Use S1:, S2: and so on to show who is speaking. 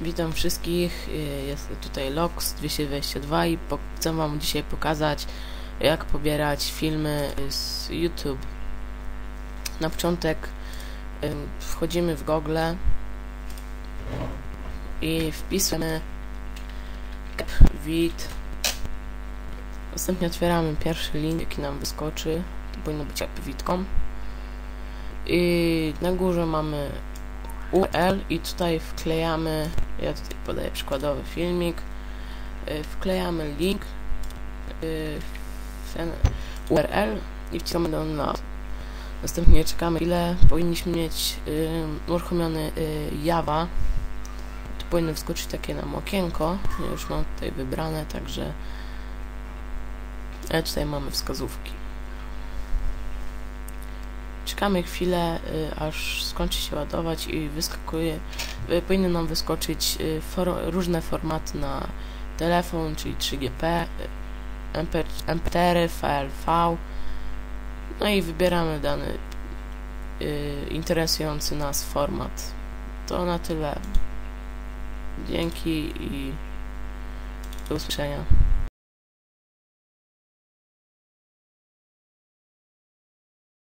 S1: Witam wszystkich, y, jest tutaj Lox222 i po- chcę wam dzisiaj pokazać jak pobierać filmy z YouTube. Na początek wchodzimy w Google i wpisujemy vid. Następnie otwieramy pierwszy link, jaki nam wyskoczy. To powinno być witką. I na górze mamy URL i tutaj wklejamy, ja tutaj podaję przykładowy filmik, y, wklejamy link y, w ten URL i wciskamy download. Następnie czekamy ile powinniśmy mieć y, uruchomiony Java. Tu powinno wskoczyć takie nam okienko. Już mam tutaj wybrane, także e, tutaj mamy wskazówki. Czekamy chwilę, y, aż skończy się ładować i wyskakuje, y, powinny nam wyskoczyć y, for, różne formaty na telefon, czyli 3GP, y, MP, MP4, VLV. No i wybieramy dany interesujący nas format. To na tyle. Dzięki i do usłyszenia.